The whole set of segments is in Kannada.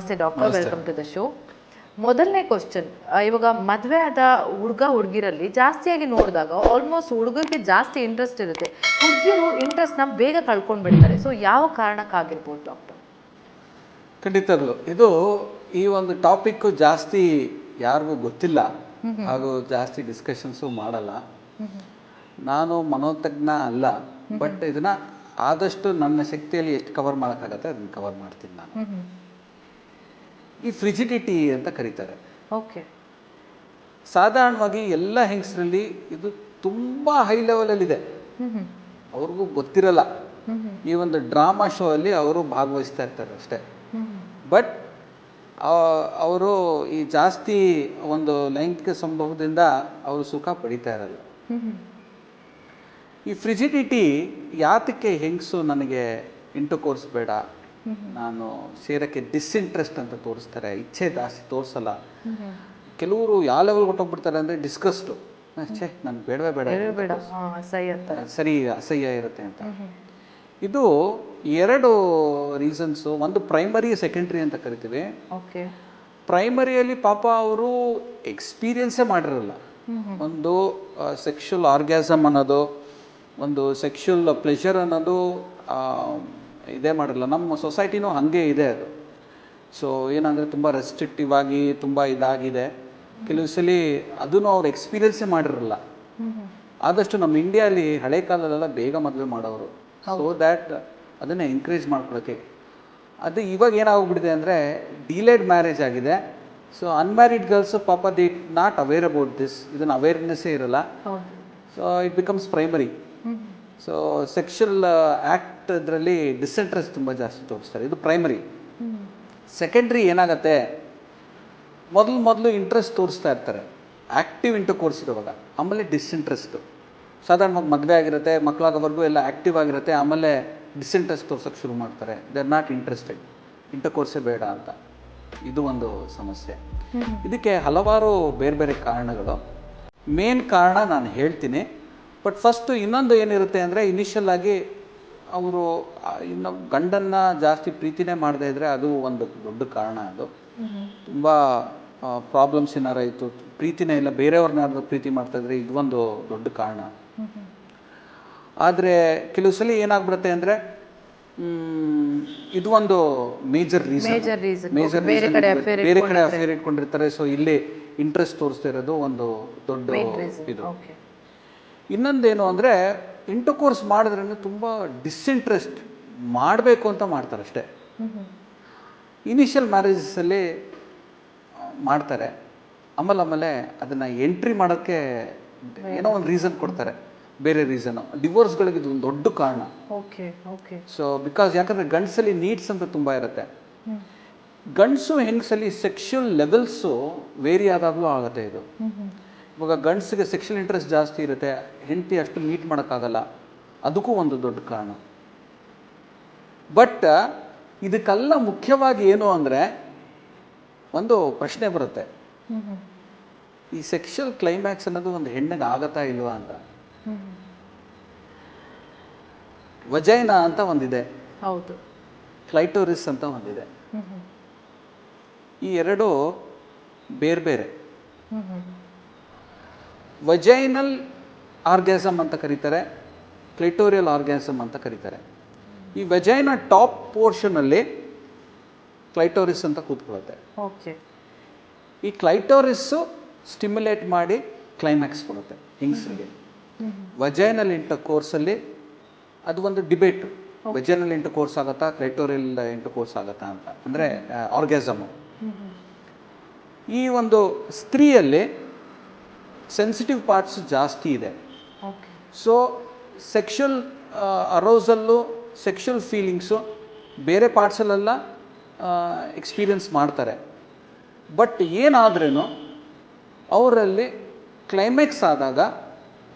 ನಮಸ್ತೆ doctor welcome to the show. ಮೊದಲನೇ ಕ್ವಶನ್ ಇವಾಗ ಮದುವೆ ಆದ ಹುಡುಗ ಹುಡುಗಿರಲ್ಲಿ ಜಾಸ್ತಿಯಾಗಿ ನೋಡಿದಾಗ ಆಲ್ಮೋಸ್ಟ್ ಹುಡುಗರಿಗೆ ಜಾಸ್ತಿ ಇಂಟ್ರೆಸ್ಟ್ ಇರುತ್ತೆ. ಹುಡುಗಿರು ಇಂಟ್ರೆಸ್ಟ್ನ ಬೇಗ ಕಳ್ಕೊಂಡು ಬಿಡ್ತಾರೆ. ಸೊ ಯಾವ ಕಾರಣಕ್ಕಾಗಿರ್ಬೋದು ಡಾಕ್ಟರ್? ಖಂಡಿತಗಳು ಇದು ಈ ಒಂದು ಟಾಪಿಕ್ ಜಾಸ್ತಿ ಯಾರಿಗೂ ಗೊತ್ತಿಲ್ಲ. ಹಾಗೂ ಜಾಸ್ತಿ ಡಿಸ್ಕಷನ್ಸು ಮಾಡಲ್ಲ. ನಾನು ಮನೋತಜ್ಞ ಅಲ್ಲ. ಬಟ್ ಇದನ್ನ ಆದಷ್ಟು ನನ್ನ ಶಕ್ತಿಯಲ್ಲಿ ಎಷ್ಟು ಕವರ್ ಮಾಡೋಕ್ಕಾಗತ್ತೆ ಅದನ್ನ ಕವರ್ ಮಾಡ್ತೀನಿ ನಾನು. ಈ ಫ್ರಿಜಿಡಿಟಿ ಅಂತ ಕರೀತಾರೆ. ಓಕೆ ಸಾಧಾರಣವಾಗಿ ಎಲ್ಲ ಹೆಂಗಸರಲ್ಲಿ ಇದು ತುಂಬ ಹೈ ಲೆವೆಲಲ್ಲಿದೆ ಅವ್ರಿಗೂ ಗೊತ್ತಿರಲ್ಲ. ಈ ಒಂದು ಡ್ರಾಮಾ ಶೋ ಅಲ್ಲಿ ಅವರು ಭಾಗವಹಿಸ್ತಾ ಇರ್ತಾರೆ ಅಷ್ಟೇ. ಬಟ್ ಅವರು ಈ ಜಾಸ್ತಿ ಒಂದು ಲೈಂಗಿಕ ಸಂಭವದಿಂದ ಅವರು ಸುಖ ಪಡಿತಾ ಇರಲ್ಲ. ಈ ಫ್ರಿಜಿಡಿಟಿ ಯಾತಕ್ಕೆ ಹೆಂಗಸು ನನಗೆ ಇಂಟು ಕೋರ್ಸ್ ಬೇಡ? ನಾನು ಸೇರಕ್ಕೆ ಡಿಸ್ಇಂಟ್ರೆಸ್ಟ್ ಅಂತ ತೋರಿಸ್ತಾರೆ ಇಚ್ಛೆ ಜಾಸ್ತಿ ತೋರಿಸಲ್ಲ. ಕೆಲವರು ಯಾವ ಲೆವೆಲ್ ಹೊಟ್ಟೋಗ್ಬಿಡ್ತಾರೆ ಅಂದರೆ ಡಿಸ್ಕಸ್ಟು ಛೇ ನಾನು ಬೇಡವೇ ಬೇಡ ಬೇಡ. ಸರಿ ಅಸಹ್ಯ ಇರುತ್ತೆ ಅಂತ. ಇದು ಎರಡು ರೀಸನ್ಸು ಒಂದು ಪ್ರೈಮರಿ ಸೆಕೆಂಡ್ರಿ ಅಂತ ಕರಿತೀವಿ. ಓಕೆ. ಪ್ರೈಮರಿಯಲ್ಲಿ ಪಾಪ ಅವರು ಎಕ್ಸ್ಪೀರಿಯನ್ಸೇ ಮಾಡಿರಲ್ಲ. ಒಂದು ಸೆಕ್ಷುವಲ್ ಆರ್ಗ್ಯಾಸಮ್ ಅನ್ನೋದು ಒಂದು ಸೆಕ್ಷುವಲ್ ಪ್ಲೆಷರ್ ಅನ್ನೋದು ಇದೇ ಮಾಡಿರಲ್ಲ ನಮ್ಮ ಸೊಸೈಟಿನೂ ಹಾಗೆ ಇದೆ ಅದು. ಸೊ ಏನಂದರೆ ತುಂಬ ರೆಸ್ಟ್ರಿಕ್ಟಿವ್ ಆಗಿ ತುಂಬ ಇದಾಗಿದೆ. ಕೆಲವು ಸಲ ಅದನ್ನು ಅವ್ರು ಎಕ್ಸ್ಪೀರಿಯನ್ಸೇ ಮಾಡಿರಲ್ಲ. ಆದಷ್ಟು ನಮ್ಮ ಇಂಡಿಯಾಲಿ ಹಳೆ ಕಾಲದಲ್ಲೆಲ್ಲ ಬೇಗ ಮದುವೆ ಮಾಡೋರು. ಸೊ ದ್ಯಾಟ್ ಅದನ್ನು ಎನ್ಕರೇಜ್ ಮಾಡ್ಕೊಳ್ಳೋಕ್ಕೆ ಅದು ಇವಾಗ ಏನಾಗ್ಬಿಟ್ಟಿದೆ ಅಂದರೆ ಡಿಲೇಡ್ ಮ್ಯಾರೇಜ್ ಆಗಿದೆ. ಸೊ ಅನ್ಮ್ಯಾರಿಡ್ ಗರ್ಲ್ಸ್ ಪಾಪ they not aware about this ಇದನ್ನು ಅವೇರ್ನೆಸ್ಸೇ ಇರಲ್ಲ. So it becomes primary so sexual act ಇದರಲ್ಲಿ ಡಿಸ್ಇಂಟ್ರೆಸ್ಟ್ ತುಂಬ ಜಾಸ್ತಿ ತೋರಿಸ್ತಾರೆ. ಇದು ಪ್ರೈಮರಿ ಸೆಕೆಂಡ್ರಿ ಏನಾಗುತ್ತೆ? ಮೊದಲು ಮೊದಲು ಇಂಟ್ರೆಸ್ಟ್ ತೋರಿಸ್ತಾ ಇರ್ತಾರೆ. ಆ್ಯಕ್ಟಿವ್ ಇಂಟು ಕೋರ್ಸ್ ಇರುವಾಗ. ಆಮೇಲೆ ಡಿಸ್ಇಂಟ್ರೆಸ್ಟು ಸಾಧಾರಣವಾಗಿ ಮದುವೆ ಆಗಿರುತ್ತೆ ಮಕ್ಕಳಾಗೋವರೆಗೂ ಎಲ್ಲ ಆ್ಯಕ್ಟಿವ್ ಆಗಿರುತ್ತೆ ಆಮೇಲೆ ಡಿಸ್ಇಂಟ್ರೆಸ್ಟ್ ತೋರ್ಸೋಕ್ಕೆ ಶುರು ಮಾಡ್ತಾರೆ. They are not interested into ಕೋರ್ಸೇ ಬೇಡ ಅಂತ. ಇದು ಒಂದು ಸಮಸ್ಯೆ. ಇದಕ್ಕೆ ಹಲವಾರು ಬೇರೆ ಬೇರೆ ಕಾರಣಗಳು. ಮೇನ್ ಕಾರಣ ನಾನು ಹೇಳ್ತೀನಿ. ಬಟ್ ಫಸ್ಟು ಇನ್ನೊಂದು ಏನಿರುತ್ತೆ ಅಂದರೆ ಇನಿಷಿಯಲ್ ಆಗಿ ಅವರು ಇನ್ನು ಗಂಡನ್ನ ಜಾಸ್ತಿ ಪ್ರೀತಿನೇ ಮಾಡದೇ ಇದ್ದರೆ ಅದು ಒಂದು ದೊಡ್ಡ ಕಾರಣ ಅದು. ತುಂಬ ಪ್ರಾಬ್ಲಮ್ಸ್ ಏನಾರ ಇತ್ತು ಪ್ರೀತಿನೇ ಇಲ್ಲ ಬೇರೆಯವ್ರನ್ನಾದ್ರೂ ಪ್ರೀತಿ ಮಾಡ್ತಾ ಇದ್ರೆ ಇದು ಒಂದು ದೊಡ್ಡ ಕಾರಣ. ಆದರೆ ಕೆಲವು ಸಲ ಏನಾಗ್ಬಿಡುತ್ತೆ ಅಂದರೆ ಇದು ಒಂದು ಮೇಜರ್ ರೀಸನ್ ಮೇಜರ್ ಬೇರೆ ಕಡೆ affair ಬೇರೆ ಕಡೆ ಅಫೇರ್ ಇಟ್ಕೊಂಡಿರ್ತಾರೆ. ಸೊ ಇಲ್ಲಿ ಇಂಟ್ರೆಸ್ಟ್ ತೋರಿಸ್ತಾ ಇರೋದು ಒಂದು ದೊಡ್ಡ ಇದು. ಇನ್ನೊಂದೇನು ಅಂದರೆ ಇಂಟು ಕೋರ್ಸ್ ಮಾಡಿದ್ರೆ ತುಂಬ ಡಿಸ್ಇಂಟ್ರೆಸ್ಟ್ ಮಾಡಬೇಕು ಅಂತ ಮಾಡ್ತಾರೆ ಅಷ್ಟೇ. ಇನಿಷಿಯಲ್ ಮ್ಯಾರೇಜಸಲ್ಲಿ ಮಾಡ್ತಾರೆ. ಆಮೇಲೆ ಆಮೇಲೆ ಅದನ್ನು ಎಂಟ್ರಿ ಮಾಡೋಕ್ಕೆ ಏನೋ ಒಂದು ರೀಸನ್ ಕೊಡ್ತಾರೆ. ಬೇರೆ ರೀಸನು ಡಿವೋರ್ಸ್ಗಳಿಗೆ ಇದು ಒಂದು ದೊಡ್ಡ ಕಾರಣ. ಓಕೆ ಓಕೆ ಸೊ ಬಿಕಾಸ್ ಯಾಕಂದರೆ ಗಂಡಸಲ್ಲಿ ನೀಡ್ಸ್ ಅಂತ ತುಂಬ ಇರುತ್ತೆ. ಗಂಡಸು ಹೆಂಗಸಲ್ಲಿ ಸೆಕ್ಷುವಲ್ ಲೆವೆಲ್ಸು ವೇರಿ ಆದಾಗಲೂ ಆಗುತ್ತೆ ಇದು. ಇವಾಗ ಗಂಡಸಿಗೆ ಸೆಕ್ಷುವಲ್ ಇಂಟ್ರೆಸ್ಟ್ ಜಾಸ್ತಿ ಇರುತ್ತೆ ಹೆಂಡತಿ ಅಷ್ಟು ಮೀಟ್ ಮಾಡೋಕ್ಕಾಗಲ್ಲ. ಅದಕ್ಕೂ ಒಂದು ದೊಡ್ಡ ಕಾರಣ. ಬಟ್ ಇದಕ್ಕೆಲ್ಲ ಮುಖ್ಯವಾಗಿ ಏನು ಅಂದರೆ ಒಂದು ಪ್ರಶ್ನೆ ಬರುತ್ತೆ. ಈ ಸೆಕ್ಷುವಲ್ ಕ್ಲೈಮ್ಯಾಕ್ಸ್ ಅನ್ನೋದು ಒಂದು ಹೆಣ್ಣಿಗೆ ಆಗತ್ತಾ ಇಲ್ವಾ ಅಂತ. ವಜೈನ ಅಂತ ಒಂದಿದೆ. ಹೌದು. ಕ್ಲೈಟೋರಿಸ್ ಅಂತ ಒಂದಿದೆ. ಈ ಎರಡು ಬೇರೆ ಬೇರೆ ವಜೈನಲ್ ಆರ್ಗ್ಯಾಸಮ್ ಅಂತ ಕರೀತಾರೆ ಕ್ಲಿಟೋರಿಯಲ್ ಆರ್ಗ್ಯಾಸಮ್ ಅಂತ ಕರೀತಾರೆ. ಈ ವಜೈನ ಟಾಪ್ ಪೋರ್ಷನಲ್ಲಿ ಕ್ಲೈಟೋರಿಸ್ ಅಂತ ಕೂತ್ಕೊಳ್ಳುತ್ತೆ. ಓಕೆ ಈ ಕ್ಲೈಟೋರಿಸ್ಸು ಸ್ಟಿಮ್ಯುಲೇಟ್ ಮಾಡಿ ಕ್ಲೈಮ್ಯಾಕ್ಸ್ ಕೊಡುತ್ತೆ ಹೆಂಗಸರಿಗೆ. ವಜೈನಲ್ ಇಂಟ ಕೋರ್ಸಲ್ಲಿ ಅದು ಒಂದು ಡಿಬೇಟ್ ವಜೈನಲ್ ಇಂಟು ಕೋರ್ಸ್ ಆಗುತ್ತಾ ಕ್ಲೈಟೋರಿಯಲ್ ಇಂಟು ಕೋರ್ಸ್ ಆಗುತ್ತಾ ಅಂತ. ಅಂದರೆ ಆರ್ಗ್ಯಾಸಮು ಈ ಒಂದು ಸ್ತ್ರೀಯಲ್ಲಿ ಸೆನ್ಸಿಟಿವ್ ಪಾರ್ಟ್ಸ್ ಜಾಸ್ತಿ ಇದೆ. So sexual arousal sexual feelings ಬೇರೆ ಪಾರ್ಟ್ಸಲ್ಲೆಲ್ಲ ಎಕ್ಸ್ಪೀರಿಯನ್ಸ್ ಮಾಡ್ತಾರೆ. ಬಟ್ ಏನಾದ್ರೂ ಅವರಲ್ಲಿ ಕ್ಲೈಮ್ಯಾಕ್ಸ್ ಆದಾಗ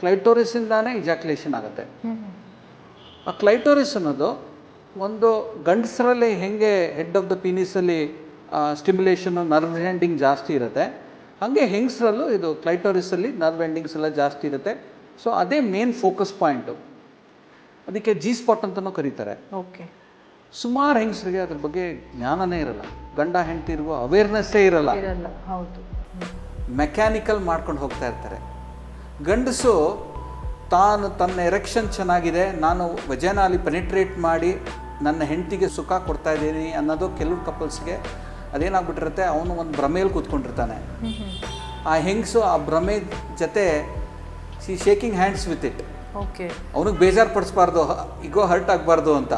ಕ್ಲೈಟೋರಿಸಿಂದಾನೇ ಇಜಾಕ್ಯುಲೇಷನ್ ಆಗುತ್ತೆ. ಆ ಕ್ಲೈಟೋರಿಸ್ ಅನ್ನೋದು ಒಂದು ಗಂಡಸರಲ್ಲಿ ಹೆಂಗೆ ಹೆಡ್ ಆಫ್ ದ ಪೀನಿಸಲ್ಲಿ ಸ್ಟಿಮ್ಯುಲೇಷನ್ ನರ್ವ್ ಹ್ಯಾಂಡಿಂಗ್ ಜಾಸ್ತಿ ಇರುತ್ತೆ. ಹಾಗೆ ಹೆಂಗಸರಲ್ಲೂ ಇದು ಕ್ಲೈಟೋರಿಸಲ್ಲಿ ನರ್ವ್ ಎಂಡಿಂಗ್ಸ್ ಎಲ್ಲ ಜಾಸ್ತಿ ಇರುತ್ತೆ. ಸೊ ಅದೇ ಮೇನ್ ಫೋಕಸ್ ಪಾಯಿಂಟು ಅದಕ್ಕೆ ಜಿ ಸ್ಪಾಟ್ ಅಂತಲೂ ಕರೀತಾರೆ. ಓಕೆ ಸುಮಾರು ಹೆಂಗಸರಿಗೆ ಅದ್ರ ಬಗ್ಗೆ ಜ್ಞಾನನೇ ಇರಲ್ಲ. ಗಂಡ ಹೆಂಡತಿರಿಗೂ ಅವೇರ್ನೆಸ್ಸೇ ಇರಲ್ಲ. ಇರಲ್ಲ ಹೌದು. ಮೆಕ್ಯಾನಿಕಲ್ ಮಾಡ್ಕೊಂಡು ಹೋಗ್ತಾ ಇರ್ತಾರೆ. ಗಂಡಸು ತಾನು ತನ್ನ ಎರೆಕ್ಷನ್ ಚೆನ್ನಾಗಿದೆ ನಾನು ವಜನಾಲಿ ಪೆನಿಟ್ರೇಟ್ ಮಾಡಿ ನನ್ನ ಹೆಂಡತಿಗೆ ಸುಖ ಕೊಡ್ತಾ ಇದ್ದೀನಿ ಅನ್ನೋದು ಕೆಲವು ಕಪಲ್ಸ್ಗೆ ಅದೇನಾಗ್ಬಿಟ್ಟಿರುತ್ತೆ? ಅವನು ಒಂದು ಭ್ರಮೆಯಲ್ಲಿ ಕೂತ್ಕೊಂಡಿರ್ತಾನೆ. ಆ ಹೆಂಗಸು ಆ ಭ್ರಮೆ ಜೊತೆ see shaking hands with it okay ಅವನಿಗೆ ಬೇಜಾರು ಪಡಿಸ್ಬಾರ್ದು ಈಗೋ ಹರ್ಟ್ ಆಗಬಾರ್ದು ಅಂತ.